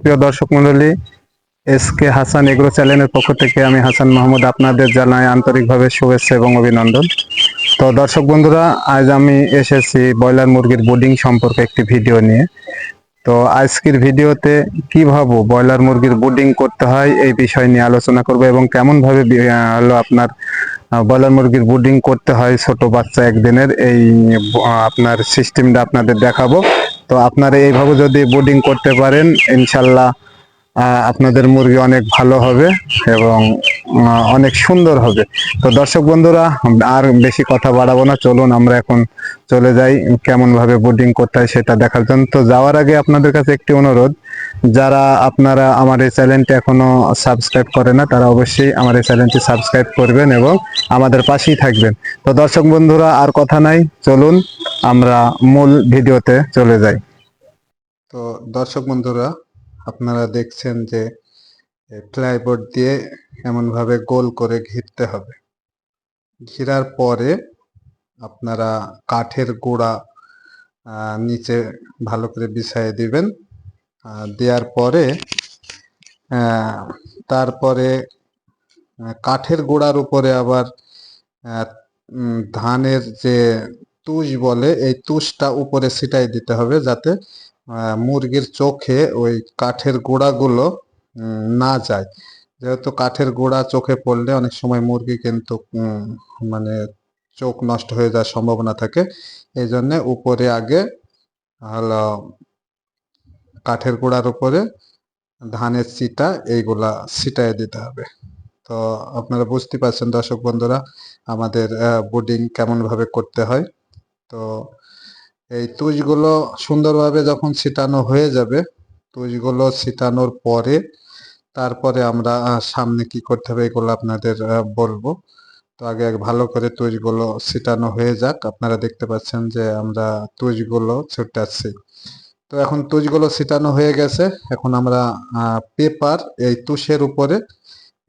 প্রিয় দর্শক মন্ডলী, এস কে হাসান এগ্রো চ্যানেলের পক্ষ থেকে আমি হাসান মাহমুদ আপনাদের জানাই আন্তরিকভাবে শুভেচ্ছা এবং অভিনন্দন। তো দর্শক বন্ধুরা, আজ আমি এসেছি ব্রয়লার মুরগির বোর্ডিং সম্পর্কে একটি ভিডিও নিয়ে। তো আজকের ভিডিওতে কীভাবে ব্রয়লার মুরগির বোর্ডিং করতে হয় এই বিষয় নিয়ে আলোচনা করব এবং কেমন ভাবে হলো আপনার ব্রয়লার মুরগির বোর্ডিং করতে হয় ছোট বাচ্চা একদিনের এই আপনার সিস্টেমটা আপনাদের দেখাবো। তো আপনারা এইভাবে যদি বোর্ডিং করতে পারেন ইনশাল্লাহ আপনাদের মুরগি অনেক ভালো হবে এবং অনেক সুন্দর হবে। তো দর্শক বন্ধুরা, আর বেশি কথা বাড়াবো না, চলুন আমরা এখন চলে যাই কেমন ভাবে বোর্ডিং করতে হয় সেটা দেখার জন্য। তো যাওয়ার আগে আপনাদের কাছে একটি অনুরোধ, যারা আপনারা আমার এই চ্যানেলটি এখনও সাবস্ক্রাইব করে না, তারা অবশ্যই আমার এই চ্যানেলটি সাবস্ক্রাইব করবেন এবং আমাদের পাশেই থাকবেন। তো দর্শক বন্ধুরা, আর কথা নাই, চলুন আমরা মূল ভিডিওতে চলে যাই। তো দর্শক বন্ধুরা, আপনারা দেখছেন যে প্লাইবোর্ড দিয়ে এমন ভাবে গোল করে ঘিরতে হবে। ঘিরার পরে আপনারা কাঠের গোড়া নিচে ভালো করে বিছাইয়ে দিবেন। দেওয়ার পরে তারপরে কাঠের গোড়ার উপরে আবার ধানের যে তুষ বলে, এই তুষটা উপরে ছিটাই দিতে হবে যাতে মুরগির চোখে ওই কাঠের গোড়াগুলো না যায়। যেহেতু কাঠের গোড়া চোখে পড়লে অনেক সময় মুরগি কিন্তু মানে চোখ নষ্ট হয়ে যাওয়ার সম্ভাবনা থাকে। এই জন্যে উপরে আগে হলো কাঠের গোড়ার উপরে ধানের চিটা এইগুলা ছিটাই দিতে হবে। তো আপনারা বুঝতে পারছেন দর্শক বন্ধুরা, আমাদের বোর্ডিং কেমন ভাবে করতে হয়। তো এই তুষগুলো সুন্দরভাবে যখন ছিটানো হয়ে যাবে, তুষগুলো ছিটানোর পরে তারপরে আমরা সামনে কি করতে হবে এগুলো আপনাদের বলব। তো আগে ভালো করে তুষগুলো ছিটানো হয়ে যাক। আপনারা দেখতে পাচ্ছেন যে আমরা তুষগুলো ছিটাচ্ছি। তো এখন তুষগুলো ছিটানো হয়ে গেছে। এখন আমরা পেপার এই তুষের উপরে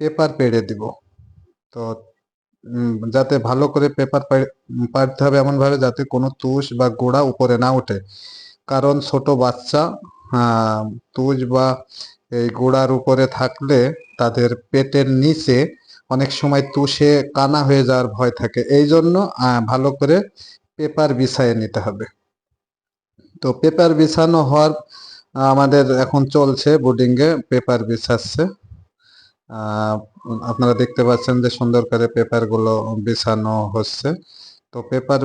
পেপার পেড়ে দিব। তো যাতে ভালো করে পেপার পাড়তে হবে এমন ভাবে যাতে কোনো তুষ বা গোড়া উপরে না ওঠে কারণ ছোট বাচ্চা তুষ বা এই গোড়ার উপরে থাকলে তাদের পেটের নিচে অনেক সময় তুষে কানা হয়ে যাওয়ার ভয় থাকে। এই জন্য ভালো করে পেপার বিছাইয়ে নিতে হবে। তো পেপার বিছানো হওয়ার আমাদের এখন চলছে, বোর্ডিং এ পেপার বিছাচ্ছে। আপনারা দেখতে পাচ্ছেন যে সুন্দর করে পেপারগুলো বিছানো হচ্ছে। তো পেপার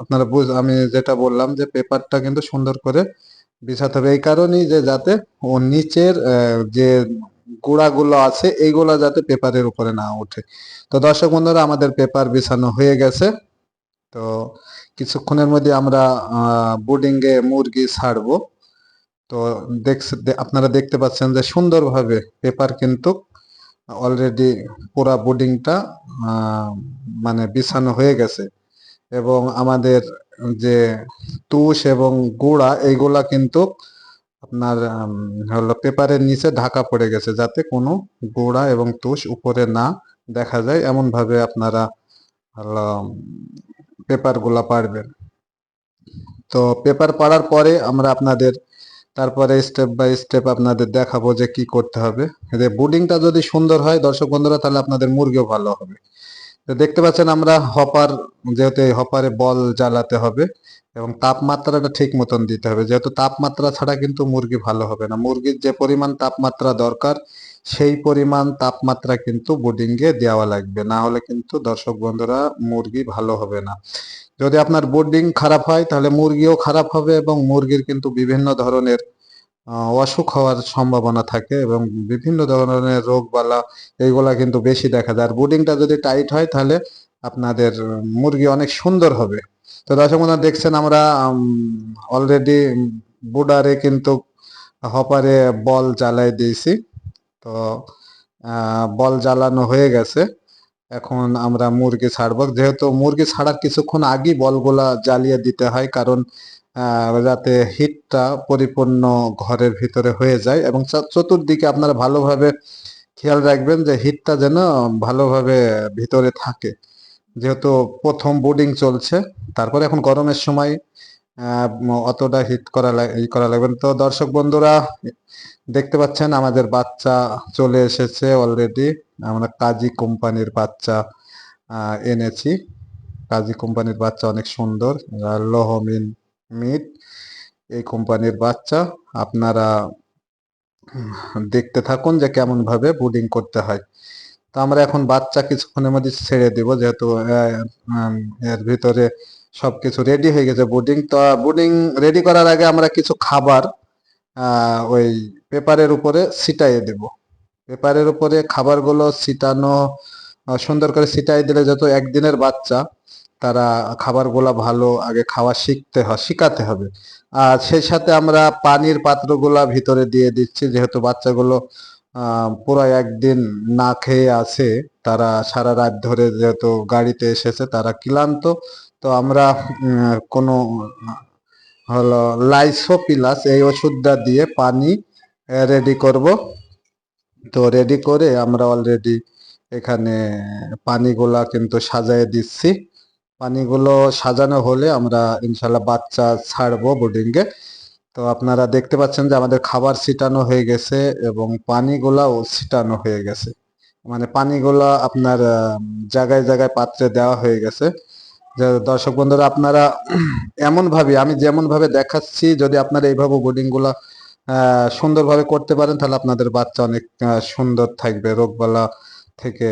আপনারা বুঝ, আমি যেটা বললাম যে পেপারটা কিন্তু সুন্দর করে বিছাতে হবে এই কারণেই যে যাতে ও নিচের যে গুঁড়াগুলো আছে, এইগুলা যাতে পেপারের উপরে না ওঠে। তো দর্শক বন্ধুরা, আমাদের পেপার বিছানো হয়ে গেছে। তো কিছুক্ষণের মধ্যে আমরা বোর্ডিং এ মুরগি ছাড়বো। তো দেখছে আপনারা দেখতে পাচ্ছেন যে সুন্দরভাবে পেপার কিন্তু অলরেডি পুরা বোর্ডিংটা মানে বিছানো হয়ে গেছে। এবং আমাদের যে তুষ এবং গুঁড়া, এইগুলা কিন্তু আপনার হলো পেপারের নিচে ঢাকা পড়ে গেছে যাতে কোনো গুঁড়া এবং তুষ উপরে না দেখা যায়। এমন ভাবে আপনারা, হলো পেপারগুলা পারবেন। তো পেপার পাড়ার পরে আমরা আপনাদের, তারপরে স্টেপ বাই স্টেপ আপনাদের দেখাবো যে কি করতে হবে। যে বুডিংটা যদি সুন্দর হয়, দর্শক বন্ধুরা, তাহলে আপনাদের মুরগিও ভালো হবে। দেখতে পাচ্ছেন আমরা হপার যেহেতু এই হপারে বল জ্বালাতে হবে এবং তাপমাত্রাটা ঠিক মতন দিতে হবে। যেহেতু তাপমাত্রা ছাড়া কিন্তু মুরগি ভালো হবে না। মুরগির যে পরিমাণ তাপমাত্রা দরকার, সেই পরিমাণ তাপমাত্রা কিন্তু বোর্ডিং এ দেওয়া লাগবে। না হলে কিন্তু দর্শক বন্ধুরা মুরগি ভালো হবে না। যদি আপনার বোর্ডিং খারাপ হয়, তাহলে মুরগিও খারাপ হবে এবং মুরগির কিন্তু বিভিন্ন ধরনের অসুখ হওয়ার সম্ভাবনা থাকে এবং বিভিন্ন ধরনের রোগ বালা এইগুলা কিন্তু বেশি দেখা যায়। আর বোর্ডিংটা যদি টাইট হয়, তাহলে আপনাদের মুরগি অনেক সুন্দর হবে। তো দর্শক বন্ধুরা দেখছেন আমরা অলরেডি বুডারে কিন্তু হপারে বল জ্বালাই দিয়েছি। তো বল জ্বালানো হয়ে গেছে। এখন আমরা মুরগি ছাড়বো। যেহেতু মুরগি ছাড়ার কিছুক্ষণ আগেই বলগুলা জ্বালিয়ে দিতে হয়, কারণ যাতে হিটটা পরিপূর্ণ ঘরের ভিতরে হয়ে যায় এবং চতুর্দিকে আপনারা ভালোভাবে খেয়াল রাখবেন যে হিটটা যেন ভালোভাবে ভিতরে থাকে। যেহেতু প্রথম বোর্ডিং চলছে, তারপরে এখন গরমের সময় অতটা হিট করা ই করা লাগবে। তো দর্শক বন্ধুরা, দেখতে পাচ্ছেন আমাদের বাচ্চা চলে এসেছে অলরেডি আমরা কাজী কোম্পানির বাচ্চা এনেছি। কাজী কোম্পানির বাচ্চা অনেক সুন্দর। লোহমিন মিট এই কোম্পানির বাচ্চা। আপনারা দেখতে থাকুন যে কেমন ভাবে বুডিং করতে হয়। তো আমরা এখন বাচ্চা কিছুক্ষণের মধ্যে ছেড়ে দিব, যেহেতু এর ভিতরে সবকিছু রেডি হয়ে গেছে বুডিং তো বুডিং রেডি করার আগে আমরা কিছু খাবার ওই পেপারের উপরে ছিটাইয়ে দেব। পেপারের উপরে খাবারগুলো ছিটানো, সুন্দর করে ছিটাই দিলে যত একদিনের বাচ্চা তারা খাবারগুলো ভালো, আগে খাওয়া শিখতে হয়, শিখাতে হবে। আর সেই সাথে আমরা পানির পাত্রগুলা ভিতরে দিয়ে দিচ্ছি, যেহেতু বাচ্চাগুলো পুরো একদিন না খেয়ে আছে, তারা সারা রাত ধরে যেহেতু গাড়িতে এসেছে, তারা ক্লান্ত। তো আমরা কোনো, হলো লাইসোপিলাস এই ওষুধটা দিয়ে পানি রেডি করব। তো রেডি করে আমরা অলরেডি এখানে পানিগুলা কিন্তু সাজায় দিচ্ছি। পানিগুলো সাজানো হলে আমরা ইনশাল্লাহ বাচ্চা ছাড়বো বোর্ডিংয়ে তো আপনারা দেখতে পাচ্ছেন যে আমাদের খাবার ছিটানো হয়ে গেছে এবং পানিগুলাও ছিটানো হয়ে গেছে। মানে পানিগুলা আপনার জায়গায় জায়গায় পাত্রে দেওয়া হয়ে গেছে। দর্শক বন্ধুরা, আপনারা এমন ভাবে আমি যেমন ভাবে দেখাচ্ছি, যদি আপনারা এইভাবে বোর্ডিংগুলা সুন্দরভাবে করতে পারেন, তাহলে আপনাদের বাচ্চা অনেক সুন্দর থাকবে রোগবালা থেকে।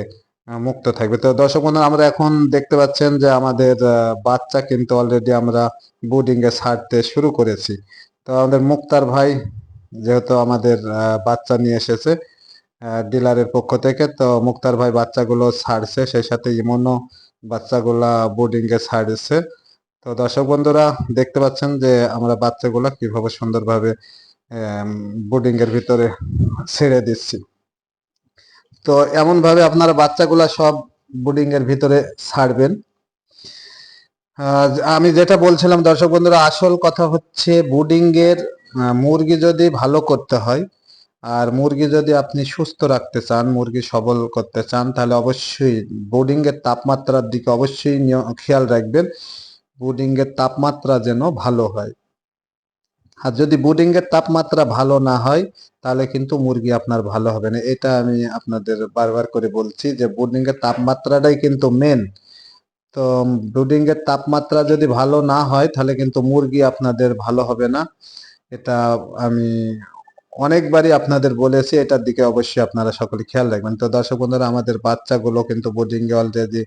মুক্ত থাকবে। তো দর্শক বন্ধুরা, আমরা এখন দেখতে পাচ্ছেন যে আমাদের বাচ্চা কিন্তু অলরেডি আমরা বোর্ডিং এ ছাড়তে শুরু করেছি। তো আমাদের মুক্তার ভাই যেহেতু আমাদের বাচ্চা নিয়ে এসেছে ডিলারের পক্ষ থেকে, তো মুক্তার ভাই বাচ্চাগুলো ছাড়ছে, সেই সাথে ইমনও বাচ্চাগুলা বোর্ডিং এ ছাড়ছে। তো দর্শক বন্ধুরা, দেখতে পাচ্ছেন যে আমরা বাচ্চাগুলা কীভাবে সুন্দরভাবে বোর্ডিং এর ভিতরে ছেড়ে দিচ্ছি। তো এমন ভাবে আপনারা বাচ্চাগুলা সব বোর্ডিং এর ভিতরে ছাড়বেন। আমি যেটা বলছিলাম, দর্শক বন্ধুরা, আসল কথা হচ্ছে বোর্ডিং এর মুরগি যদি ভালো করতে হয়, আর মুরগি যদি আপনি সুস্থ রাখতে চান, মুরগি সবল করতে চান, তাহলে অবশ্যই বোর্ডিং এর তাপমাত্রার দিকে অবশ্যই খেয়াল রাখবেন। বোর্ডিং এর তাপমাত্রা যেন ভালো হয়। আর যদি বোর্ডিং এর তাপমাত্রা ভালো না হয়, তাহলে কিন্তু মুরগি আপনার ভালো হবে না। এটা আমি আপনাদের বারবার করে বলছি যে বোর্ডিং এর তাপমাত্রাটাই কিন্তু মেন তো ব্রুডিং এর তাপমাত্রা যদি ভালো না হয়, তাহলে কিন্তু মুরগি আপনাদের ভালো হবে না। এটা আমি অনেকবারই আপনাদের বলেছি, এটার দিকে অবশ্যই আপনারা সকলে খেয়াল রাখবেন। তো দর্শক বন্ধুরা, আমাদের বাচ্চাগুলো কিন্তু বোর্ডিং এ অলরেডি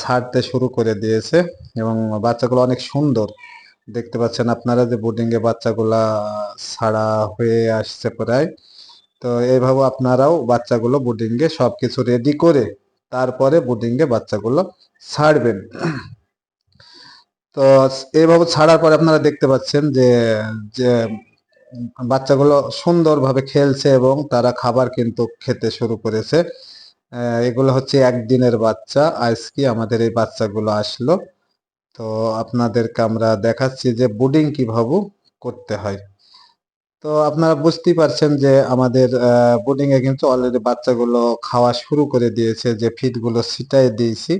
ছাড়তে শুরু করে দিয়েছে এবং বাচ্চাগুলো অনেক সুন্দর। দেখতে পাচ্ছেন আপনারা যে বোর্ডিং এ বাচ্চাগুলা ছাড়া হয়ে আসছে প্রায়। তো এইভাবে আপনারাও বাচ্চাগুলো বোর্ডিং এ সবকিছু রেডি করে তারপরে বোর্ডিং এ বাচ্চাগুলো ছাড়বেন। তো এইভাবে ছাড়ার পরে আপনারা দেখতে পাচ্ছেন যে যে বাচ্চাগুলো সুন্দরভাবে খেলছে এবং তারা খাবার কিন্তু খেতে শুরু করেছে। এগুলো হচ্ছে একদিনের বাচ্চা। আজকে আমাদের এই বাচ্চাগুলো আসলো। তো আপনাদেরকে আমরা দেখাচ্ছি যে বুডিং কীভাবে করতে হয়। তো আপনারা বুঝতেই পারছেন যে আমাদের বোর্ডিং এ কিন্তু অলরেডি বাচ্চাগুলো খাওয়া শুরু করে দিয়েছে যে ফিডগুলো ছিটাই দিয়েছি।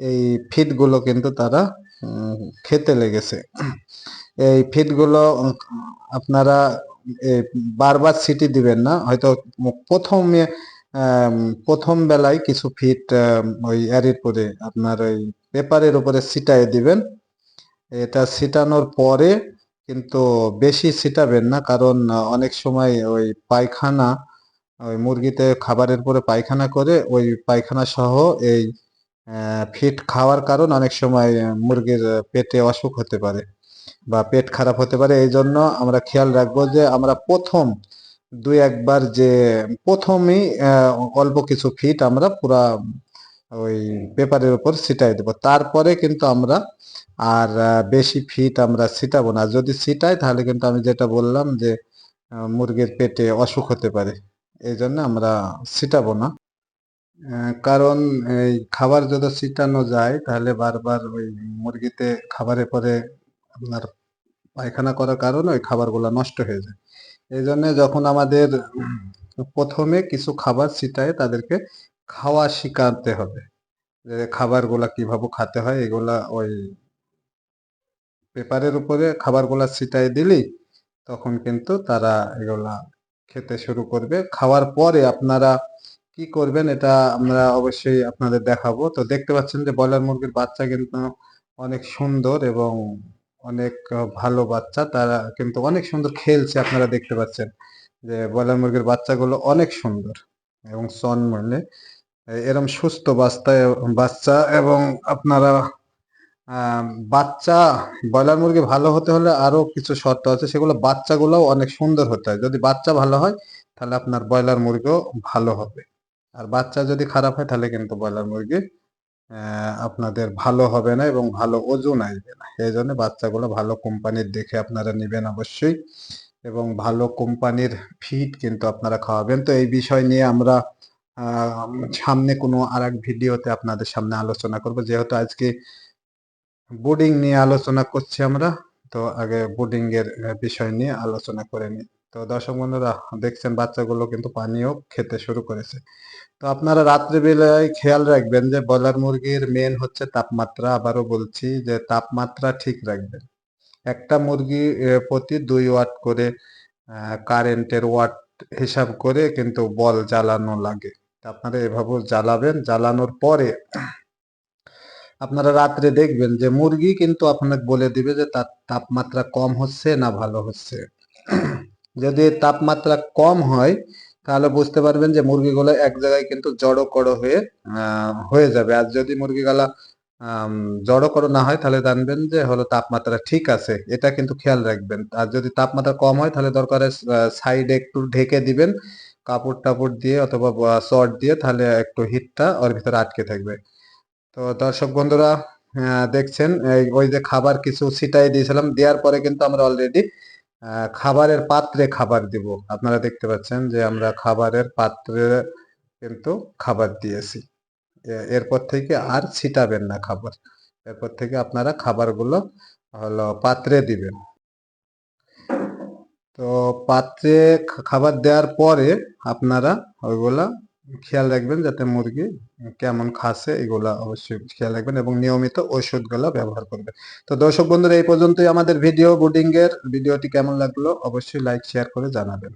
এই ফিডগুলো কিন্তু তারা খেতে লেগেছে। এই ফিডগুলো আপনারা বারবার সিটি দিবেন না। হয়তো প্রথমে প্রথম বেলায় কিছু ফিট ওই এর পরে আপনার ওই পেপারের উপরে ছিটাই দিবেন। এটা ছিটানোর পরে কিন্তু বেশি ছিটাবেন না, কারণ অনেক সময় ওই পায়খানা, ওই মুরগিতে খাবারের পরে পায়খানা করে, ওই পায়খানা সহ এই ফিট খাওয়ার কারণ অনেক সময় মুরগির পেটে অসুখ হতে পারে বা পেট খারাপ হতে পারে। এই জন্য আমরা খেয়াল রাখব যে আমরা প্রথম দুই একবার যে প্রথমেই অল্প কিছু ফিট আমরা পুরা, ওই পেপারের উপর ছিটাই দেবো। তারপরে কিন্তু আমরা আর বেশি ফিট আমরা ছিটাবো না। যদি ছিটাই, তাহলে কিন্তু আমি যেটা বললাম যে মুরগির পেটে অসুখ হতে পারে। এই জন্য আমরা ছিটাবো না। কারণ এই খাবার যদি ছিটানো যায়, তাহলে বারবার ওই মুরগিতে খাবারের পরে আপনার পায়খানা করার কারণে ওই খাবারগুলো নষ্ট হয়ে যায়। এই জন্য যখন আমাদের প্রথমে কিছু খাবার ছিটায়, তাদেরকে খাওয়া শিখাতে হবে। যে খাবারগুলা কীভাবে খাতে হয়, এগুলা ওই পেপারের উপরে খাবারগুলা ছিটাই দিলি তখন কিন্তু তারা এগুলা খেতে শুরু করবে। খাওয়ার পরে আপনারা কি করবেন, এটা আমরা অবশ্যই আপনাদের দেখাবো। তো দেখতে পাচ্ছেন যে ব্রয়লার মুরগির বাচ্চা কিন্তু অনেক সুন্দর এবং অনেক ভালো বাচ্চা। তারা কিন্তু অনেক সুন্দর খেলছে, আপনারা দেখতে পাচ্ছেন। যে ব্রয়লার মুরগির বাচ্চাগুলো অনেক সুন্দর এবং সন মানে এরম সুস্থ বাচ্চা বাচ্চা এবং আপনারা বাচ্চা, ব্রয়লার মুরগি ভালো হতে হলে আরও কিছু শর্ত আছে, সেগুলো বাচ্চাগুলোও অনেক সুন্দর হতে হয়। যদি বাচ্চা ভালো হয়, তাহলে আপনার ব্রয়লার মুরগিও ভালো হবে। আর বাচ্চা যদি খারাপ হয়, তাহলে কিন্তু ব্রয়লার মুরগি আপনাদের ভালো হবে না এবং ভালো ওজন আসবে না। এই জন্য বাচ্চাগুলো ভালো কোম্পানির দেখে আপনারা নেবেন অবশ্যই এবং ভালো কোম্পানির ফিড কিন্তু আপনারা খাওয়াবেন। তো এই বিষয় নিয়ে আমরা সামনে কোনো আর এক ভিডিওতে আপনাদের সামনে আলোচনা করব। যেহেতু আজকে বোর্ডিং নিয়ে আলোচনা করছি আমরা, তো আগে বোর্ডিং এর বিষয় নিয়ে আলোচনা করে নিই। তো দর্শক বন্ধুরা, দেখছেন বাচ্চাগুলো কিন্তু পানিও খেতে শুরু করেছে। তো আপনারা রাত্রিবেলায় খেয়াল রাখবেন যে ব্রয়লার মুরগির মেন হচ্ছে তাপমাত্রা। আবারও বলছি যে তাপমাত্রা ঠিক রাখবেন। একটা মুরগি প্রতি দুই ওয়াট করে কারেন্টের ওয়াট হিসাব করে কিন্তু বল জ্বালানো লাগে। আপনারা এভাবে জ্বালাবেন। জ্বালানোর পরে আপনারা রাত্রে দেখবেন যে মুরগি কিন্তু আপনাকে বলে দিবে যে তার তাপমাত্রা কম হচ্ছে না ভালো হচ্ছে। যদি তাপমাত্রা কম হয়, তাহলে বুঝতে পারবেন যে মুরগিগুলো এক জায়গায় কিন্তু জড়ো করো হয়ে হয়ে যাবে। আর যদি মুরগিগুলা জড়ো করো না হয়, তাহলে জানবেন যে হলো তাপমাত্রা ঠিক আছে। এটা কিন্তু খেয়াল রাখবেন। আর যদি তাপমাত্রা কম হয়, তাহলে দরকারে সাইডে একটু ঢেকে দিবেন, কাপড় টাপড় দিয়ে অথবা শর্ট দিয়ে, তাহলে একটু হিটটা ওর ভিতরে আটকে থাকবে। তো দর্শক বন্ধুরা দেখছেন ওই যে খাবার কিছু ছিটাই দিয়েছিলাম, দেওয়ার পরে কিন্তু আমরা অলরেডি খাবারের পাত্রে খাবার দিব। আপনারা দেখতে পাচ্ছেন যে আমরা খাবারের পাত্রে কিন্তু খাবার দিয়েছি। এরপর থেকে আর ছিটাবেন না খাবার। এরপর থেকে আপনারা খাবারগুলো হলো পাত্রে দিবেন। তো পাত্রে খাবার দেওয়ার পরে আপনারা ওইগুলা খেয়াল রাখবেন যাতে মুরগি কেমন খাসে এগুলা অবশ্যই খেয়াল রাখবেন এবং নিয়মিত ওষুধগুলো ব্যবহার করবেন। তো দর্শক বন্ধুরা, এই পর্যন্তই আমাদের ভিডিও বুডিং এর ভিডিওটি কেমন লাগল অবশ্যই লাইক, শেয়ার করে জানাবেন।